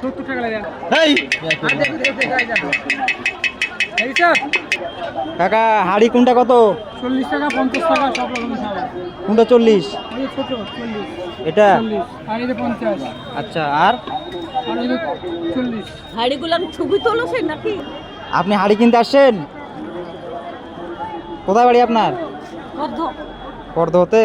সত্তর টাকা লাগে কাকা হাড়ি কোনটা কত? চল্লিশ টাকা পঞ্চাশ টাকা সব রকম কোনটা চল্লিশ? এটা? আর পঞ্চাশ আচ্ছা আর? চল্লিশ ছবি তোলছে নাকি? আপনি হাড়ি কিনতে আসছেন? কোথায় বাড়ি আপনার? হতে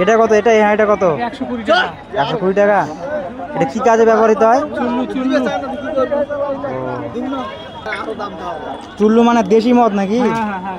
এটা কত? এটা হ্যাঁ এটা কত? একশো কুড়ি টাকা। একশো কুড়ি টাকা? এটা কি কাজে ব্যবহৃত হয়? চুল্লু মানে দেশি মদ নাকি? হ্যাঁ হ্যাঁ